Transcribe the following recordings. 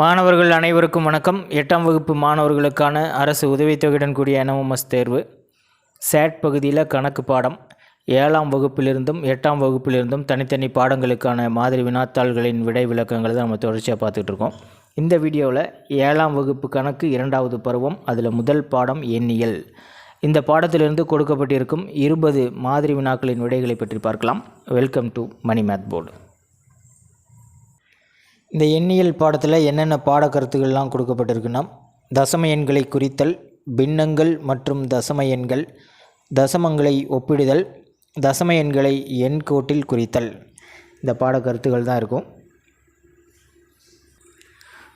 மாணவர்கள் அனைவருக்கும் வணக்கம். எட்டாம் வகுப்பு மாணவர்களுக்கான அரசு உதவித்தொகையுடன் கூடிய எனமஸ் தேர்வு சேட் பகுதியில் கணக்கு பாடம் ஏழாம் வகுப்பிலிருந்தும் எட்டாம் வகுப்பிலிருந்தும் தனித்தனி பாடங்களுக்கான மாதிரி வினாத்தாள்களின் விடை விளக்கங்களை தான் நம்ம தொடர்ச்சியாக பார்த்துட்டு இருக்கோம். இந்த வீடியோவில் ஏழாம் வகுப்பு கணக்கு இரண்டாவது பருவம் அதில் முதல் பாடம் எண்ணியல். இந்த பாடத்திலிருந்து கொடுக்கப்பட்டிருக்கும் இருபது மாதிரி வினாக்களின் விடைகளை பற்றி பார்க்கலாம். Welcome to Mani math board. இந்த எண்ணியல் பாடத்தில் என்னென்ன பாடக்கருத்துக்கள்லாம் கொடுக்கப்பட்டிருக்குன்னா தசம எண்களை குறித்தல் பின்னங்கள் மற்றும் தசம எண்கள் தசமங்களை ஒப்பிடுதல் தசம எண்களை எண் கோட்டில் குறித்தல். இந்த பாடக்கருத்துகள் தான் இருக்கும்.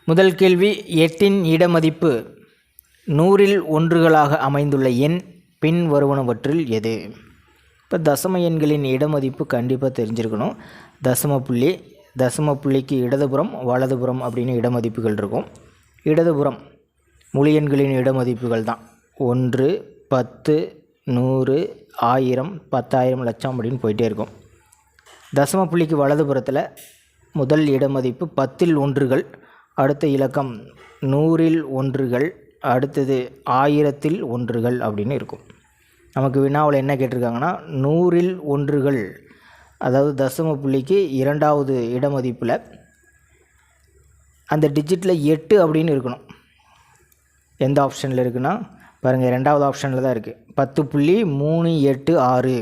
முதல் கேள்வி எட்டின் இடமதிப்பு நூறில் ஒன்றுகளாக அமைந்துள்ள எண் பின் வருவனவற்றில் எது? இப்போ தசம எண்களின் இடமதிப்பு கண்டிப்பாக தெரிஞ்சிருக்கணும். தசம புள்ளி தசம புள்ளிக்கு இடதுபுறம் வலதுபுறம் அப்படின்னு இடமதிப்புகள் இருக்கும். இடதுபுறம் முழு எண்களின் இடமதிப்புகள் தான். ஒன்று பத்து நூறு ஆயிரம் பத்தாயிரம் லட்சம் அப்படின்னு போயிட்டே இருக்கும். தசம புள்ளிக்கு வலதுபுறத்தில் முதல் இடமதிப்பு பத்தில் ஒன்றுகள் அடுத்த இலக்கம் நூறில் ஒன்றுகள் அடுத்தது ஆயிரத்தில் ஒன்றுகள் அப்படின்னு இருக்கும். நமக்கு வினாவில் என்ன கேட்டிருக்காங்கன்னா நூறில் ஒன்றுகள் அதாவது தசம புள்ளிக்கு இரண்டாவது இடமதிப்பில். அந்த டிஜிட்டில் எட்டு அப்படின்னு இருக்கணும். எந்த ஆப்ஷனில் இருக்குன்னா பாருங்கள் ரெண்டாவது ஆப்ஷனில் தான் இருக்குது பத்து புள்ளி மூணு எட்டு ஆறு.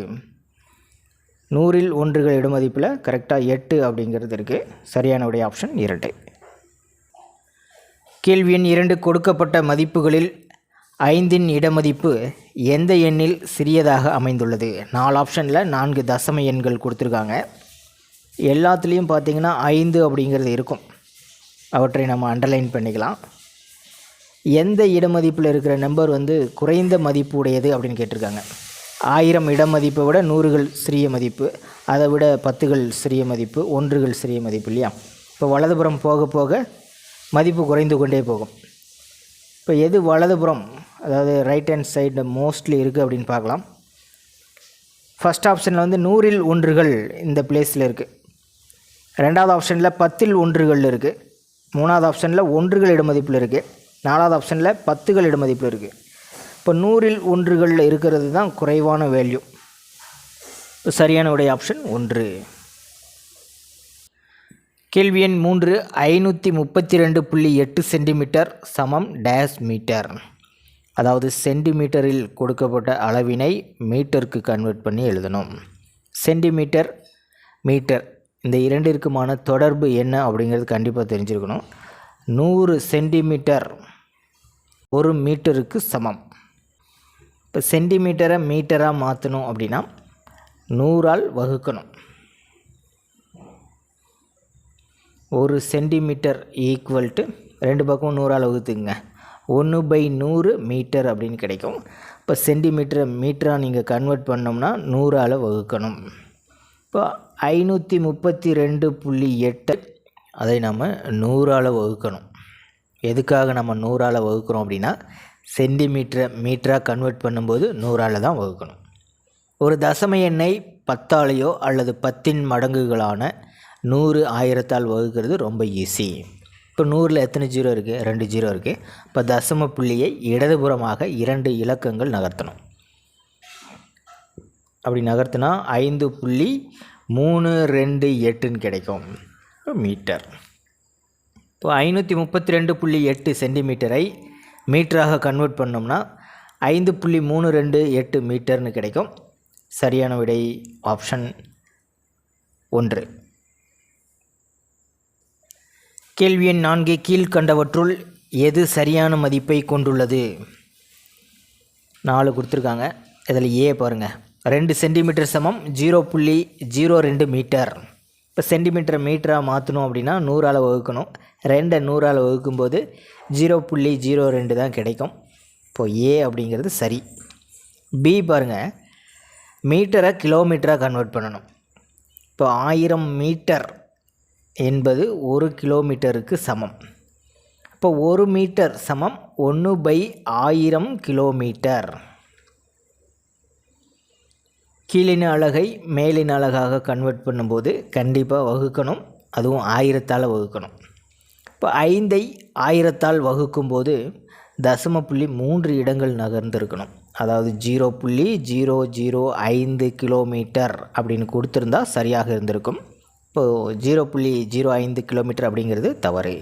நூறில் ஒன்றுகள் இடமதிப்பில் கரெக்டாக எட்டு அப்படிங்கிறது இருக்குது சரியான உடைய ஆப்ஷன் இரண்டு. கேள்வி எண் இரண்டு கொடுக்கப்பட்ட மதிப்புகளில் ஐந்தின் இடமதிப்பு எந்த எண்ணில் சிறியதாக அமைந்துள்ளது? நாலு ஆப்ஷனில் நான்கு தசம எண்கள் கொடுத்துருக்காங்க. எல்லாத்துலேயும் பார்த்தீங்கன்னா ஐந்து அப்படிங்கிறது இருக்கும். அவற்றை நம்ம அண்டர்லைன் பண்ணிக்கலாம். எந்த இடமதிப்பில் இருக்கிற நம்பர் வந்து குறைந்த மதிப்பு உடையது அப்படின்னு கேட்டிருக்காங்க. ஆயிரம் இடமதிப்பை விட நூறுகள் சிறிய மதிப்பு அதை விட பத்துகள் சிறிய மதிப்பு ஒன்றுகள் சிறிய மதிப்பு இல்லையா? இப்போ வலதுபுறம் போக போக மதிப்பு குறைந்து கொண்டே போகும். இப்போ எது வலதுபுறம்? அதாவது ரைட் ஹேண்ட் சைடு மோஸ்ட்லி இருக்குது அப்படின்னு பார்க்கலாம். ஃபஸ்ட் ஆப்ஷனில் வந்து நூறில் ஒன்றுகள் இந்த பிளேஸில் இருக்குது ரெண்டாவது ஆப்ஷனில் பத்தில் ஒன்றுகள் இருக்குது மூணாவது ஆப்ஷனில் ஒன்றுகள் இடமதிப்பில் இருக்குது நாலாவது ஆப்ஷனில் பத்துகள் இடமதிப்பில் இருக்குது இப்போ நூறில் ஒன்றுகளில் இருக்கிறது தான் குறைவான வேல்யூ சரியான உடைய ஆப்ஷன் ஒன்று. கேள்வி எண் மூன்று ஐநூற்றி முப்பத்தி ரெண்டு புள்ளி எட்டு சென்டிமீட்டர் சமம் டேஸ் மீட்டர் அதாவது சென்டிமீட்டரில் கொடுக்கப்பட்ட அளவினை மீட்டருக்கு கன்வெர்ட் பண்ணி எழுதணும். சென்டிமீட்டர் மீட்டர் இந்த இரண்டிற்குமான தொடர்பு என்ன அப்படிங்கிறது கண்டிப்பாக தெரிஞ்சிருக்கணும். நூறு சென்டிமீட்டர் ஒரு மீட்டருக்கு சமம். இப்போ சென்டிமீட்டரை மீட்டராக மாற்றணும் அப்படின்னா நூறால் வகுக்கணும். ஒரு சென்டிமீட்டர் ஈக்குவல் டு ரெண்டு பக்கம் நூறால் வகுத்துங்க ஒன்று பை நூறு மீட்டர் அப்படின்னு கிடைக்கும். இப்போ சென்டிமீட்டரை மீட்டராக நீங்கள் கன்வெர்ட் பண்ணோம்னா நூறால் வகுக்கணும். இப்போ ஐநூற்றி முப்பத்தி ரெண்டு புள்ளி எட்டு அதை நம்ம நூறால் வகுக்கணும். எதுக்காக நம்ம நூறால் வகுக்கிறோம் அப்படின்னா சென்டிமீட்டரை மீட்டராக கன்வெர்ட் பண்ணும்போது நூறால் தான் வகுக்கணும். ஒரு தசம எண்ணை பத்தாலேயோ அல்லது பத்தின் மடங்குகளான நூறு ஆயிரத்தால் வகுக்கிறது ரொம்ப ஈஸி இப்போ நூறில் எத்தனை ஜீரோ இருக்குது? ரெண்டு ஜீரோ இருக்குது. இப்போ தசம புள்ளியை இடதுபுறமாக இரண்டு இலக்கங்கள் நகர்த்தணும். அப்படி நகர்த்தினா ஐந்து புள்ளி மூணு ரெண்டு எட்டுன்னு கிடைக்கும். மீட்டர். இப்போ ஐநூற்றி முப்பத்தி ரெண்டு புள்ளி எட்டு சென்டிமீட்டரை மீட்டராக கன்வெர்ட் பண்ணோம்னா ஐந்து புள்ளி மூணு ரெண்டு எட்டு மீட்டர்னு கிடைக்கும். சரியான விடை ஆப்ஷன் ஒன்று. கேள்வி எண் நான்கு கீழ்கண்டவற்றுள் எது சரியான மதிப்பை கொண்டுள்ளது? நாலு கொடுத்துருக்காங்க. இதில் ஏ பாருங்கள் ரெண்டு சென்டிமீட்டர் சமம் ஜீரோ புள்ளி ஜீரோ ரெண்டு மீட்டர். இப்போ சென்டிமீட்டர் மீட்டராக மாற்றணும் அப்படின்னா நூறால் வகுக்கணும். ரெண்டை நூறால் வகுக்கும்போது ஜீரோ புள்ளி ஜீரோ ரெண்டு தான் கிடைக்கும். இப்போது ஏ அப்படிங்கிறது சரி. பி பாருங்கள் மீட்டரை கிலோமீட்டராக கன்வெர்ட் பண்ணணும். இப்போ ஆயிரம் மீட்டர். என்பது ஒரு கிலோமீட்டருக்கு சமம். இப்போ ஒரு மீட்டர் சமம் ஒன்று பை ஆயிரம் கிலோமீட்டர். கீழின அழகை மேலின அழகாக கன்வெர்ட் பண்ணும்போது கண்டிப்பாக வகுக்கணும். அதுவும் ஆயிரத்தால் வகுக்கணும். இப்போ ஐந்தை ஆயிரத்தால் வகுக்கும்போது தசம புள்ளி மூன்று இடங்கள் நகர்ந்திருக்கணும். அதாவது ஜீரோ புள்ளி ஜீரோ ஜீரோ ஐந்து கிலோமீட்டர் அப்படின்னு கொடுத்துருந்தா சரியாக இருந்திருக்கும். இப்போது ஜீரோ புள்ளி ஜீரோ ஐந்து கிலோமீட்டர் அப்படிங்கிறது தவறு.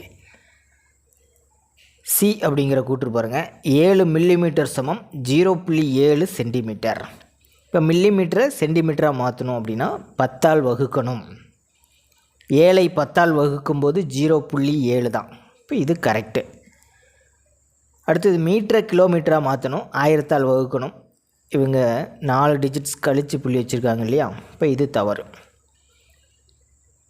சி அப்படிங்கிற கூற்று பாருங்கள் ஏழு மில்லிமீட்டர் சமம் ஜீரோ புள்ளி ஏழு சென்டிமீட்டர் இப்போ மில்லிமீட்டரை சென்டிமீட்டராக மாற்றணும் அப்படின்னா பத்தால் வகுக்கணும். ஏழை பத்தால் வகுக்கும்போது ஜீரோ புள்ளி ஏழு தான். இப்போ இது கரெக்டு அடுத்தது மீட்டரை கிலோமீட்டராக மாற்றணும் ஆயிரத்தால் வகுக்கணும். இவங்க நாலு டிஜிட்ஸ் கழித்து புள்ளி வச்சுருக்காங்க இல்லையா? இப்போ இது தவறு.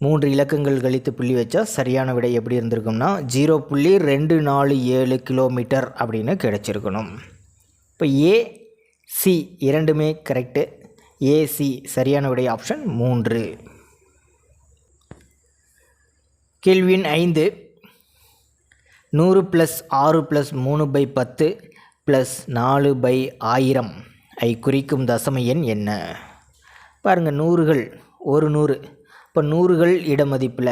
மூன்று இலக்கங்கள் கழித்து புள்ளி வச்சா சரியான விடை எப்படி இருந்திருக்கும்னா ஜீரோ புள்ளி ரெண்டு நாலு ஏழு கிலோமீட்டர் அப்படின்னு கிடச்சிருக்கணும். இப்போ ஏ சி இரண்டுமே கரெக்டு ஏசி சரியான விடை ஆப்ஷன் மூன்று. கேள்வியின் ஐந்து. நூறு ப்ளஸ் ஆறு ப்ளஸ் மூணு பை பத்து ப்ளஸ் நாலு பை ஆயிரம். ஐ குறிக்கும் தசம எண் என்ன? பாருங்கள் நூறுகள் ஒரு நூறு. இப்போ நூறுகள் இடமதிப்பில்.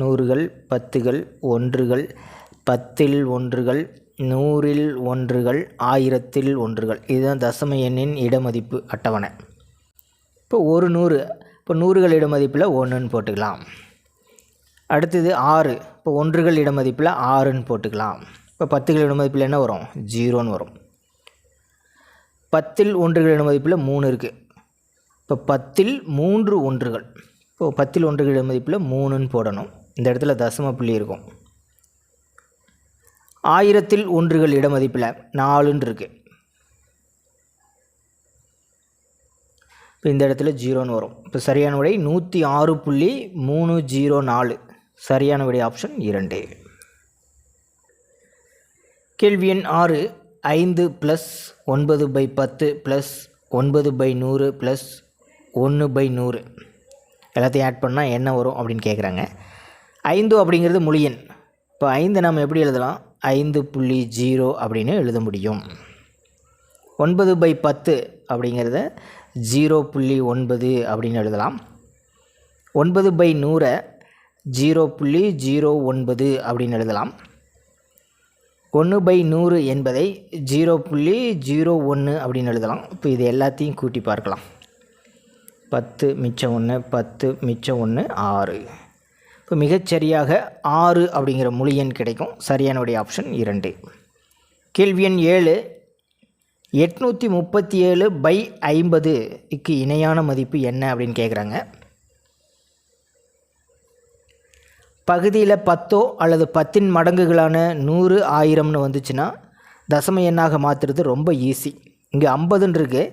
நூறுகள் பத்துகள் ஒன்றுகள் பத்தில் ஒன்றுகள் நூறில் ஒன்றுகள் ஆயிரத்தில் ஒன்றுகள். இதுதான் தசம எண்ணின் இடமதிப்பு அட்டவணை. இப்போ ஒரு நூறு இப்போ நூறுகள் இடமதிப்பில் ஒன்றுன்னு போட்டுக்கலாம். அடுத்தது ஆறு இப்போ ஒன்றுகள் இடமதிப்பில் ஆறுன்னு போட்டுக்கலாம். இப்போ பத்துகள் இடமதிப்பில் என்ன வரும்? ஜீரோன்னு வரும். பத்தில் ஒன்றுகள் இடமதிப்பில் மூணு இருக்குது இப்போ பத்தில் மூன்று ஒன்றுகள். இப்போது பத்தில் ஒன்றுகள் இடமதிப்பில் மூணுன்னு போடணும். இந்த இடத்துல தசம புள்ளி இருக்கும். ஆயிரத்தில் ஒன்றுகள் இடமதிப்பில் நாலுன்னு இருக்குது இப்போ இந்த இடத்துல ஜீரோன்னு வரும். இப்போ சரியான விடை நூற்றி ஆறு புள்ளி மூணு ஜீரோ நாலு. சரியான விடை ஆப்ஷன் இரண்டு. கேள்வி எண் ஆறு ஐந்து ப்ளஸ் ஒன்பது பை பத்து ப்ளஸ் ஒன்பது பை நூறு ப்ளஸ் ஒன்று பை நூறு. எல்லாத்தையும் ஆட் பண்ணால் என்ன வரும் அப்படின்னு கேட்குறாங்க ஐந்து அப்படிங்கிறது முழு எண் இப்போ ஐந்து நம்ம எப்படி எழுதலாம்? ஐந்து புள்ளி ஜீரோ அப்படின்னு எழுத முடியும். ஒன்பது பை பத்து அப்படிங்கிறத ஜீரோ புள்ளி ஒன்பது அப்படின்னு எழுதலாம். ஒன்பது பை நூறை ஜீரோ புள்ளி ஜீரோ ஒன்பது அப்படின்னு எழுதலாம். ஒன்று பை நூறு என்பதை ஜீரோ புள்ளி ஜீரோ ஒன்று அப்படின்னு எழுதலாம். இப்போ இது எல்லாத்தையும் கூட்டி பார்க்கலாம். பத்து மிச்சம் ஒன்று பத்து மிச்சம் ஒன்று ஆறு. இப்போ மிகச்சரியாக ஆறு அப்படிங்கிற மொழி எண் கிடைக்கும். சரியானுடைய ஆப்ஷன் இரண்டு. கேள்வி எண் ஏழு எட்நூற்றி முப்பத்தி ஏழு பை ஐம்பதுக்கு இணையான மதிப்பு என்ன அப்படின்னு கேட்குறாங்க. பகுதியில் பத்தோ அல்லது பத்தின் மடங்குகளான நூறு ஆயிரம்னு வந்துச்சுன்னா தசம எண்ணாக மாற்றுறது ரொம்ப ஈஸி இங்கே ஐம்பதுன்னு இருக்குது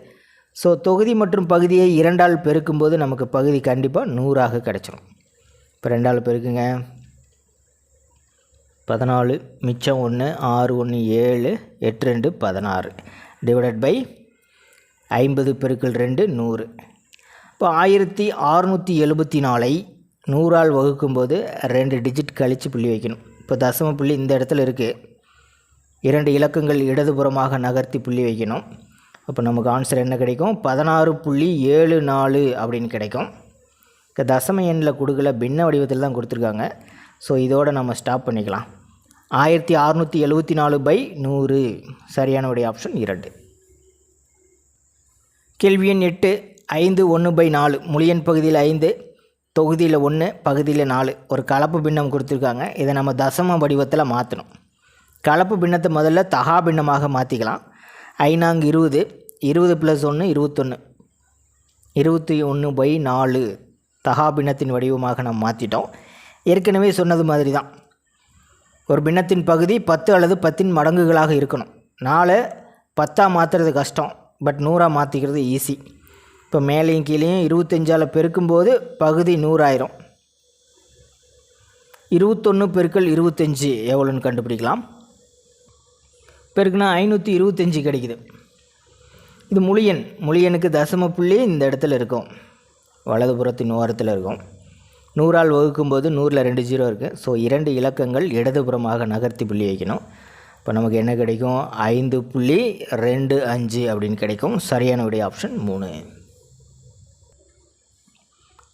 ஸோ தொகுதி மற்றும் பகுதியை இரண்டால் பெருக்கும்போது நமக்கு பகுதி கண்டிப்பாக நூறாக கிடச்சிரும். இப்போ ரெண்டால் பெருக்குங்க. பதினாலு மிச்சம் ஒன்று ஆறு ஒன்று ஏழு எட்டு ரெண்டு பதினாறு. டிவைடட் பை ஐம்பது பெருக்கள் ரெண்டு நூறு. இப்போ ஆயிரத்தி அறுநூற்றி எழுபத்தி நாலை நூறால் வகுக்கும்போது ரெண்டு டிஜிட் கழித்து புள்ளி வைக்கணும். இப்போ தசம புள்ளி இந்த இடத்துல இருக்குது இரண்டு இலக்கங்கள் இடதுபுறமாக நகர்த்தி புள்ளி வைக்கணும். அப்போ நமக்கு ஆன்சர் என்ன கிடைக்கும்? பதினாறு புள்ளி ஏழு நாலு அப்படின்னு கிடைக்கும். தசம எண்ணில் கொடுக்கல பின்ன வடிவத்தில் தான் கொடுத்துருக்காங்க. ஸோ இதோடு நம்ம ஸ்டாப் பண்ணிக்கலாம். ஆயிரத்தி அறநூற்றி எழுபத்தி நாலு பை நூறு. சரியான உடைய ஆப்ஷன் இரண்டு. கேள்வி எண் எட்டு ஐந்து ஒன்று பை நாலு. முழியன் பகுதியில் ஐந்து தொகுதியில் ஒன்று பகுதியில் நாலு. ஒரு கலப்பு பின்னம் கொடுத்துருக்காங்க. இதை நம்ம தசம வடிவத்தில் மாற்றணும் கலப்பு பின்னத்தை முதல்ல தகா பின்னமாக மாற்றிக்கலாம் ஐநாங்கு இருபது இருபது ப்ளஸ் ஒன்று இருபத்தொன்று இருபத்தி ஒன்று பை நாலு. தகா பின்னத்தின் வடிவமாக நம்ம மாற்றிட்டோம் ஏற்கனவே சொன்னது மாதிரி தான் ஒரு பின்னத்தின் பகுதி பத்து அல்லது பத்தின் மடங்குகளாக இருக்கணும். நாலு பத்தாக மாற்றுறது கஷ்டம். பட் நூறாக மாற்றிக்கிறது ஈஸி இப்போ மேலேயும் கீழேயும் இருபத்தஞ்சால் பெருக்கும்போது பகுதி நூறாயிரம். இருபத்தொன்று பெருக்கள் இருபத்தஞ்சி எவ்வளோன்னு கண்டுபிடிக்கலாம். பெருக்குனா ஐநூற்றி இருபத்தஞ்சி கிடைக்குது. இது முழியன். முழியனுக்கு தசம புள்ளி இந்த இடத்துல இருக்கும். வலதுபுறத்தின் ஓரத்தில் இருக்கும். நூறால் வகுக்கும்போது நூறில் ரெண்டு ஜீரோ இருக்குது ஸோ இரண்டு இலக்கங்கள் இடதுபுறமாக நகர்த்தி புள்ளி வைக்கணும். இப்போ நமக்கு என்ன கிடைக்கும்? ஐந்து புள்ளி ரெண்டு அஞ்சு அப்படின்னு கிடைக்கும். சரியான விடைய ஆப்ஷன் மூணு.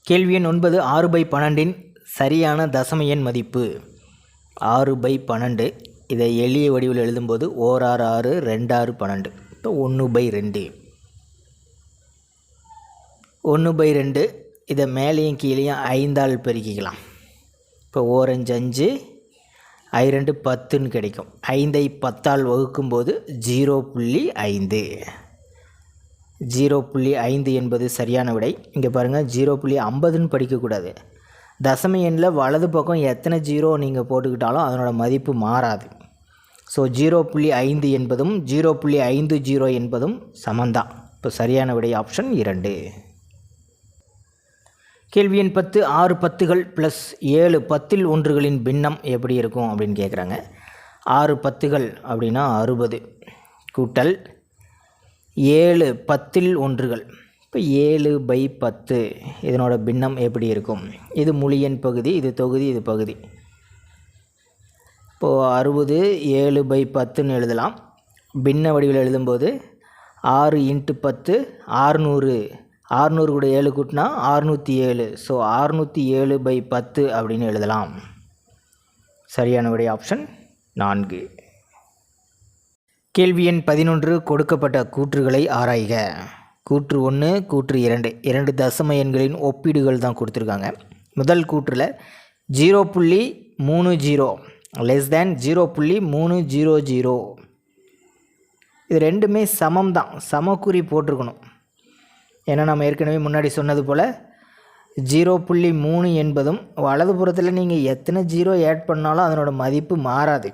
கேள்வி எண் ஒன்பது ஆறு பை பன்னெண்டின் சரியான தசம எண் மதிப்பு. ஆறு பை பன்னெண்டு. இதை எளிய வடிவில் எழுதும்போது ஓர் ஆறு ஆறு ரெண்டாறு பன்னெண்டு. இப்போ ஒன்று பை ரெண்டு. ஒன்று பை ரெண்டு இதை மேலேயும் கீழேயும் ஐந்தால் பெருக்கிக்கலாம். இப்போ ஓரஞ்சு அஞ்சு ஐ ரெண்டு பத்துன்னு கிடைக்கும். ஐந்தை பத்தால் வகுக்கும்போது ஜீரோ புள்ளி ஐந்து. ஜீரோ புள்ளி ஐந்து என்பது சரியான விடை. இங்கே பாருங்கள் ஜீரோ புள்ளி ஐம்பதுன்னு படிக்கக்கூடாது. தசம எண்ணில் வலது பக்கம் எத்தனை ஜீரோ நீங்கள் போட்டுக்கிட்டாலும் அதனோட மதிப்பு மாறாது. ஸோ ஜீரோ புள்ளி ஐந்து என்பதும் ஜீரோ புள்ளி ஐந்து ஜீரோ என்பதும் சமந்தான் இப்போ சரியான விடை ஆப்ஷன் இரண்டு. கேள்வி எண் பத்து ஆறு பத்துகள் ப்ளஸ் ஏழு பத்தில் ஒன்றுகளின் பின்னம் எப்படி இருக்கும் அப்படின்னு கேட்குறாங்க ஆறு பத்துகள் அப்படின்னா அறுபது. கூட்டல் ஏழு பத்தில் ஒன்றுகள். இப்போ ஏழு பை பத்து இதனோட பின்னம் எப்படி இருக்கும்? இது முழியன் பகுதி இது தொகுதி இது பகுதி. இப்போது அறுபது ஏழு பை பத்துன்னு எழுதலாம். பின்ன வடிவில் எழுதும்போது ஆறு இன்ட்டு பத்து ஆறுநூறு. ஆறுநூறு கூட ஏழு கூட்டினா ஆறுநூற்றி ஏழு. ஸோ ஆறுநூற்றி ஏழு பை பத்து அப்படின்னு எழுதலாம். சரியான விடை ஆப்ஷன் நான்கு. கேள்வி எண் பதினொன்று கொடுக்கப்பட்ட கூற்றுகளை ஆராய்க. கூற்று ஒன்று கூற்று இரண்டு. இரண்டு தசம எண்களின் ஒப்பீடுகள் தான் கொடுத்துருக்காங்க. முதல் கூற்றில் ஜீரோ புள்ளி மூணு ஜீரோ. லெஸ் தேன் ஜீரோ புள்ளி மூணு ஜீரோ ஜீரோ இது ரெண்டுமே சமம் தான் சமக்குறி போட்டிருக்கணும். ஏன்னா நம்ம ஏற்கனவே முன்னாடி சொன்னது போல் ஜீரோ புள்ளி மூணு என்பதும் வலதுபுறத்தில் நீங்கள் எத்தனை ஜீரோ ஆட் பண்ணாலும் அதனோட மதிப்பு மாறாது.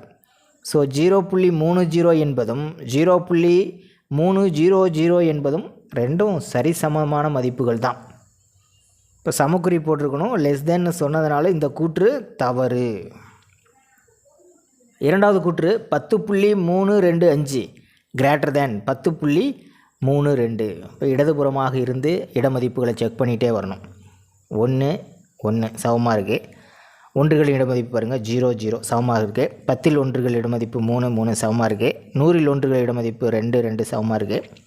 ஸோ ஜீரோ புள்ளி மூணு ஜீரோ என்பதும் ஜீரோ புள்ளி மூணு ஜீரோ ஜீரோ என்பதும் ரெண்டும் சரிசமமான மதிப்புகள் தான் இப்போ சமக்குறி போட்டிருக்கணும். லெஸ் தென்னு சொன்னதுனால இந்த கூற்று தவறு. இரண்டாவது கூற்று பத்து புள்ளி மூணு ரெண்டு அஞ்சு கிரேட்டர் தேன் பத்து புள்ளி மூணு ரெண்டு. இப்போ இடதுபுறமாக இருந்து இடமதிப்புகளை செக் பண்ணிகிட்டே வரணும். ஒன்று ஒன்று சமமாக இருக்குது ஒன்றுகளின் இடமதிப்பு பாருங்கள் ஜீரோ ஜீரோ சமமாக இருக்குது பத்தில் ஒன்றுகள் இடமதிப்பு மூணு மூணு. சமமாக இருக்குது நூறில் ஒன்றுகள் இடமதிப்பு ரெண்டு ரெண்டு. சமமாக இருக்குது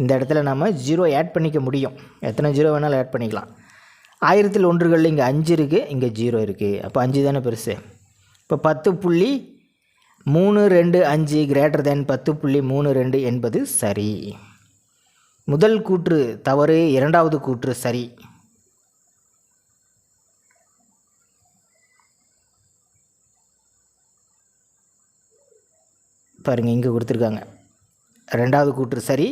இந்த இடத்துல நம்ம ஜீரோ ஆட் பண்ணிக்க முடியும். எத்தனை ஜீரோ வேணாலும் ஆட் பண்ணிக்கலாம். ஆயிரத்தில் ஒன்றுகளில் இங்கே அஞ்சு இருக்குது இங்கே ஜீரோ இருக்குது அப்போ அஞ்சு தானே பெருசு. இப்போ பத்து புள்ளி மூணு ரெண்டு அஞ்சு கிரேட்டர் தேன் பத்து புள்ளி மூணு ரெண்டு என்பது சரி. முதல் கூற்று தவறு இரண்டாவது கூற்று சரி. பாருங்கள் இங்கே கொடுத்துருக்காங்க. ரெண்டாவது கூற்று சரி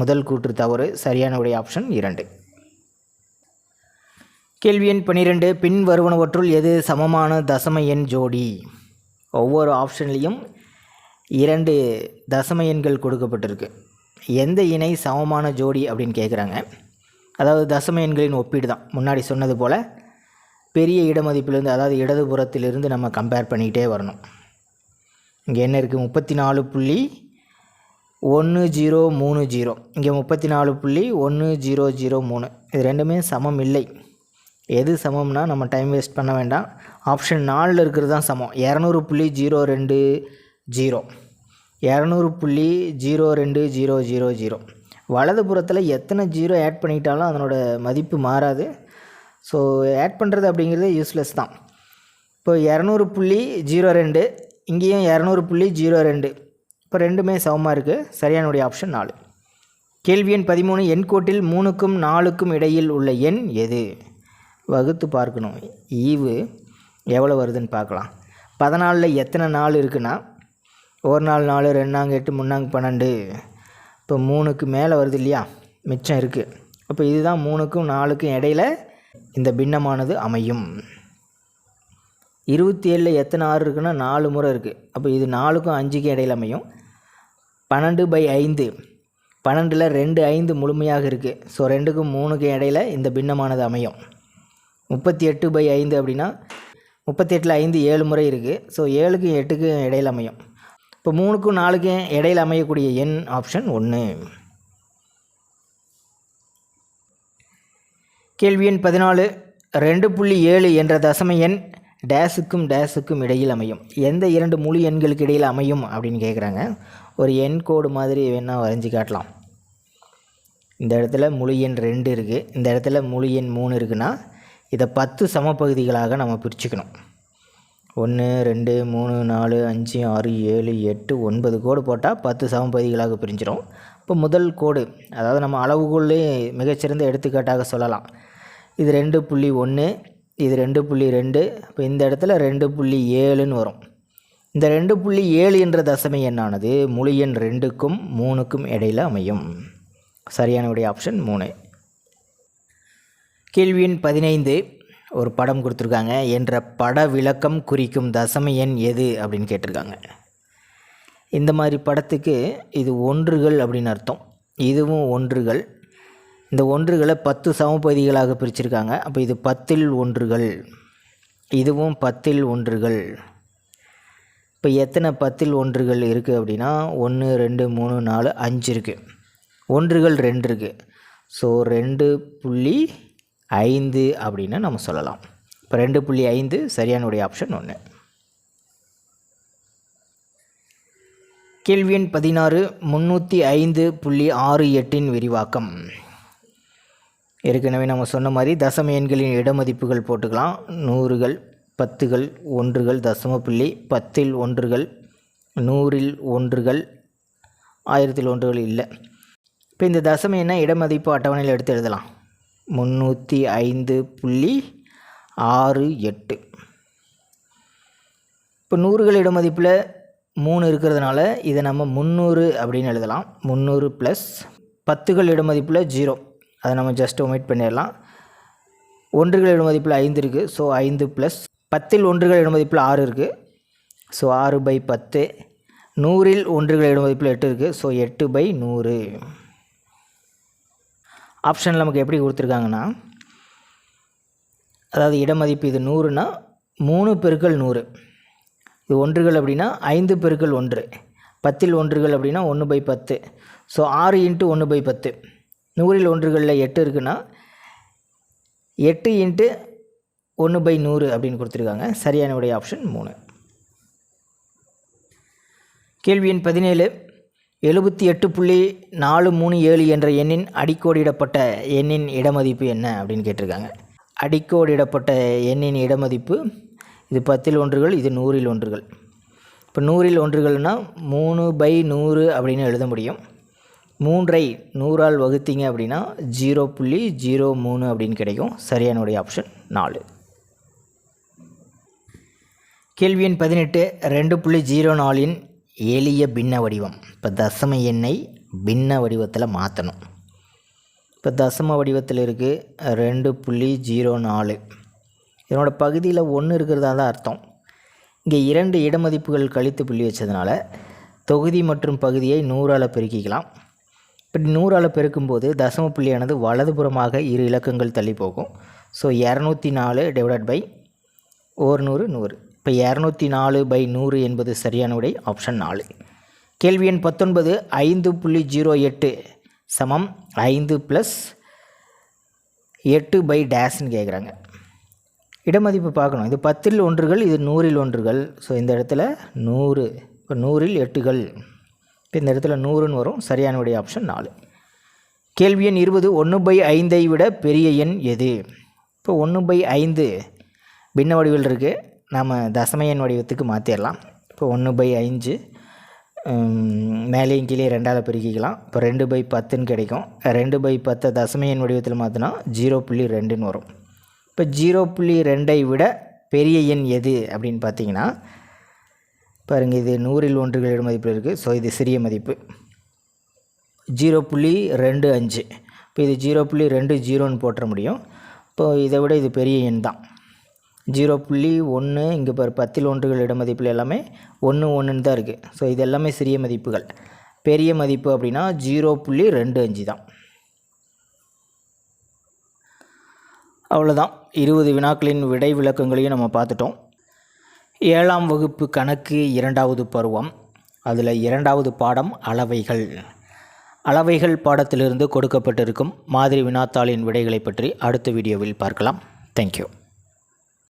முதல் கூற்று தவறு சரியான உடைய ஆப்ஷன் இரண்டு. கேள்வி எண் பன்னிரெண்டு பின் வருவனவற்றுள் எது சமமான தசம எண் ஜோடி? ஒவ்வொரு ஆப்ஷன்லேயும் இரண்டு தசம எண்கள் கொடுக்கப்பட்டிருக்கு. எந்த இணை சமமான ஜோடி அப்படின்னு கேட்குறாங்க அதாவது தசம எண்களின் ஒப்பீடு தான் முன்னாடி சொன்னது போல் பெரிய இடமதிப்பிலிருந்து அதாவது இடதுபுறத்திலிருந்து நம்ம கம்பேர் பண்ணிக்கிட்டே வரணும். இங்கே என்ன இருக்குது முப்பத்தி நாலு புள்ளி ஒன்று ஜீரோ மூணு ஜீரோ. இங்கே முப்பத்தி நாலு புள்ளி ஒன்று ஜீரோ ஜீரோ மூணு. இது ரெண்டுமே சமம் இல்லை. எது சமம்னா நம்ம டைம் வேஸ்ட் பண்ண வேண்டாம். ஆப்ஷன் நாலில் இருக்கிறது தான் சமம். இரநூறு புள்ளி ஜீரோ ரெண்டு ஜீரோ. இரநூறு புள்ளி ஜீரோ ரெண்டு ஜீரோ ஜீரோ ஜீரோ. வலதுபுறத்தில் எத்தனை ஜீரோ ஆட் பண்ணிக்கிட்டாலும் அதனோட மதிப்பு மாறாது. ஸோ ஆட் பண்ணுறது அப்படிங்கிறது யூஸ்லெஸ் தான். இப்போ இரநூறு புள்ளி ஜீரோ ரெண்டு இங்கேயும் இரநூறு புள்ளி ஜீரோ ரெண்டு. இப்போ ரெண்டுமே சமமாக இருக்குது சரியானுடைய ஆப்ஷன் நாலு. கேள்வி எண் பதிமூணு எண் கோட்டில் மூணுக்கும் நாலுக்கும் இடையில் உள்ள எண் எது? வகுத்து பார்க்கணும். ஈவு எவ்வளோ வருதுன்னு பார்க்கலாம். பதினாலில் எத்தனை நாள் இருக்குன்னா ஒரு நாள் நாலு ரெண்டாங்க எட்டு மூணாங்க பன்னெண்டு. இப்போ மூணுக்கு மேலே வருது இல்லையா? மிச்சம் இருக்குது அப்போ இதுதான் மூணுக்கும் நாலுக்கும் இடையில இந்த பின்னமானது அமையும். இருபத்தி ஏழில் எத்தனை ஆறு இருக்குன்னா நாலு முறை இருக்குது அப்போ இது நாலுக்கும் அஞ்சுக்கும் இடையில அமையும். பன்னெண்டு பை ஐந்து. பன்னெண்டில் ரெண்டு ஐந்து முழுமையாக இருக்குது ஸோ ரெண்டுக்கும் மூணுக்கும் இடையில இந்த பின்னமானது அமையும். முப்பத்தி எட்டு பை ஐந்து அப்படின்னா முப்பத்தி எட்டில் ஐந்து ஏழு முறை இருக்குது. ஸோ ஏழுக்கும் எட்டுக்கும் இடையில் அமையும். இப்போ மூணுக்கும் நாலுக்கும் இடையில் அமையக்கூடிய எண் ஆப்ஷன் ஒன்று. கேள்வி எண் பதினாலு. ரெண்டு புள்ளி ஏழு என்ற தசம எண் டேஸுக்கும் டேஸுக்கும் இடையில் அமையும். எந்த இரண்டு முழு எண்களுக்கு இடையில் அமையும் அப்படின்னு கேட்குறாங்க. ஒரு எண் கோடு மாதிரி வேணால் வரைஞ்சி காட்டலாம். இந்த இடத்துல முழு எண் ரெண்டு இருக்குது. இந்த இடத்துல முழு எண் மூணு இருக்குன்னா இதை பத்து சமப்பகுதிகளாக நம்ம பிரிச்சுக்கணும். ஒன்று ரெண்டு மூணு நாலு அஞ்சு ஆறு ஏழு எட்டு ஒன்பது கோடு போட்டால் பத்து சமப்பகுதிகளாக பிரிஞ்சிடும். இப்போ முதல் கோடு அதாவது நம்ம அளவுகோலே மிகச்சிறந்த எடுத்துக்காட்டாக சொல்லலாம். இது ரெண்டு புள்ளி ஒன்று இது ரெண்டு புள்ளி ரெண்டு இப்போ இந்த இடத்துல ரெண்டு புள்ளி ஏழுன்னு வரும். இந்த ரெண்டு புள்ளி ஏழு என்ற தசமை எண்ணானது முழு எண் ரெண்டுக்கும் மூணுக்கும் இடையில் அமையும். சரியான உடைய ஆப்ஷன் மூணு. கேள்வி எண் பதினைந்து ஒரு படம் கொடுத்துருக்காங்க. என்ற பட விளக்கம் குறிக்கும் தசம எண் எது அப்படின்னு கேட்டிருக்காங்க. இந்த மாதிரி படத்துக்கு இது ஒன்றுகள் அப்படின்னு அர்த்தம். இதுவும் ஒன்றுகள். இந்த ஒன்றுகளை பத்து சமபதிகளாக பிரிச்சிருக்காங்க. அப்போ இது பத்தில் ஒன்றுகள். இதுவும் பத்தில் ஒன்றுகள். இப்போ எத்தனை பத்தில் ஒன்றுகள் இருக்குது அப்படின்னா ஒன்று ரெண்டு மூணு நாலு அஞ்சு இருக்குது ஒன்றுகள் ரெண்டு இருக்குது ஸோ ரெண்டு புள்ளி ஐந்து அப்படின்னு நம்ம சொல்லலாம். இப்போ ரெண்டு புள்ளி ஐந்து சரியானுடைய ஆப்ஷன் ஒன்று கேள்வி எண் பதினாறு முந்நூற்றி ஐந்து புள்ளி ஆறு எட்டின் விரிவாக்கம். ஏற்கனவே நம்ம சொன்ன மாதிரி தசம எண்களின் இடமதிப்புகள் போட்டுக்கலாம். நூறுகள் பத்துகள் ஒன்றுகள் தசம புள்ளி பத்தில் ஒன்றுகள் நூறில் ஒன்றுகள் ஆயிரத்தில் ஒன்றுகள் இல்லை. இப்போ இந்த தசம எண்ணை இடமதிப்பு அட்டவணையில் எடுத்து எழுதலாம். முந்நூற்றி ஐந்து புள்ளி ஆறு எட்டு. இப்போ நூறுகள் இடமதிப்பில் மூணு இருக்கிறதுனால இதை நம்ம முந்நூறு அப்படின்னு எழுதலாம். முந்நூறு ப்ளஸ் பத்துகள் இடமதிப்பில் ஜீரோ அதை நம்ம ஜஸ்ட் ஒமிட் பண்ணிடலாம். ஒன்றுகள் இடமதிப்பில் ஐந்து இருக்குது ஸோ ஐந்து ப்ளஸ் பத்தில் ஒன்றுகள் இடமதிப்பில் ஆறு இருக்குது ஸோ ஆறு பை பத்து. நூறில் ஒன்றுகள் இடமதிப்பில் எட்டு இருக்குது ஸோ எட்டு பை நூறு. ஆப்ஷனில் நமக்கு எப்படி கொடுத்துருக்காங்கன்னா அதாவது இடமதிப்பு இது நூறுனா மூணு பெருக்கள் நூறு. இது ஒன்றுகள் அப்படின்னா ஐந்து பெருக்கள் ஒன்று. பத்தில் ஒன்றுகள் அப்படின்னா ஒன்று பை பத்து. ஸோ ஆறு இன்ட்டு ஒன்று பை பத்து. நூறில் ஒன்றுகளில் எட்டு இருக்குன்னா எட்டு இன்ட்டு ஒன்று பை நூறு அப்படின்னு கொடுத்துருக்காங்க. சரியான உடைய ஆப்ஷன் மூணு. கேள்வி எண் பதினேழு. எழுபத்தி எட்டு புள்ளி நாலு மூணு ஏழு என்ற எண்ணின் அடிக்கோடிடப்பட்ட எண்ணின் இடமதிப்பு என்ன அப்படின்னு கேட்டிருக்காங்க. அடிக்கோடிடப்பட்ட எண்ணின் இடமதிப்பு இது பத்தில் ஒன்றுகள் இது நூறில் ஒன்றுகள். இப்போ நூறில் ஒன்றுகள்னால் மூணு பை நூறு அப்படின்னு எழுத முடியும். மூன்றை நூறால் வகுத்தீங்க அப்படின்னா ஜீரோ புள்ளி ஜீரோ மூணு அப்படின்னு கிடைக்கும். சரியானுடைய ஆப்ஷன் நாலு. கேள்வி எண் பதினெட்டு ரெண்டு புள்ளி ஜீரோ நாலின் எளிய பின்ன வடிவம். இப்போ தசம எண்ணை பின்ன வடிவத்தில் மாற்றணும் இப்போ தசம வடிவத்தில் இருக்குது ரெண்டு புள்ளி ஜீரோ நாலு. இதனோட பகுதியில் ஒன்று இருக்கிறதா தான் அர்த்தம். இங்கே இரண்டு இடமதிப்புகள் கழித்து புள்ளி வச்சதுனால தொகுதி மற்றும் பகுதியை நூறால் பெருக்கிக்கலாம். இப்படி நூறால் பெருக்கும்போது தசம புள்ளியானது வலதுபுறமாக இரு இலக்கங்கள் தள்ளி போகும். ஸோ இரநூத்தி நாலு டிவைடட் பை ஒரு நூறு. நூறு இப்போ இரநூத்தி நாலு பை நூறு என்பது சரியான விடை ஆப்ஷன் நாலு. கேள்வி எண் பத்தொன்பது ஐந்து புள்ளி ஜீரோ எட்டு சமம் ஐந்து ப்ளஸ் எட்டு பை டேஸ்ன்னு கேட்குறாங்க இடமதிப்பு பார்க்கணும். இது பத்தில் ஒன்றுகள் இது நூறில் ஒன்றுகள். ஸோ இந்த இடத்துல நூறு இப்போ நூறில் எட்டுகள். இப்போ இந்த இடத்துல நூறுன்னு வரும். சரியானுடைய ஆப்ஷன் நாலு. கேள்வி எண் இருபது ஒன்று பை ஐந்தை விட பெரிய எண் எது? இப்போ ஒன்று பை ஐந்து பின்ன வடிவில் இருக்குது நாம் தசம எண் வடிவத்துக்கு மாற்றிடலாம் இப்போ ஒன்று பை அஞ்சு மேலேயும் கீழே ரெண்டால் பெருக்கிக்கலாம். இப்போ ரெண்டு பை பத்துன்னு கிடைக்கும். ரெண்டு பை பத்தை தசமையின் வடிவத்தில் மாற்றினா ஜீரோ புள்ளி ரெண்டுன்னு வரும். இப்போ ஜீரோ புள்ளி ரெண்டை விட பெரிய எண் எது அப்படின்னு பார்த்தீங்கன்னா பாருங்கள் இது நூறில் ஒன்றுகள் மதிப்பில் இருக்குது ஸோ இது சிறிய மதிப்பு. ஜீரோ புள்ளி ரெண்டு அஞ்சு. இப்போ இது ஜீரோ புள்ளி ரெண்டு ஜீரோன்னு போட்டுற முடியும். இப்போ இதை விட இது பெரிய எண் தான். ஜீரோ புள்ளி ஒன்று இங்கே பாரு பத்தில் ஒன்றுகள் இடமதிப்பில் எல்லாமே ஒன்று ஒன்றுன்னு தான் இருக்குது ஸோ இது எல்லாமே சிறிய மதிப்புகள். பெரிய மதிப்பு அப்படின்னா ஜீரோ புள்ளி ரெண்டு அஞ்சு தான். அவ்வளோதான் இருபது வினாக்களின் விடை விளக்கங்களையும் நம்ம பார்த்துட்டோம். ஏழாம் வகுப்பு கணக்கு இரண்டாவது பருவம். அதில் இரண்டாவது பாடம் அளவைகள். அளவைகள் பாடத்திலிருந்து கொடுக்கப்பட்டிருக்கும் மாதிரி வினாத்தாளின் விடைகளை பற்றி அடுத்த வீடியோவில் பார்க்கலாம். தேங்க்யூ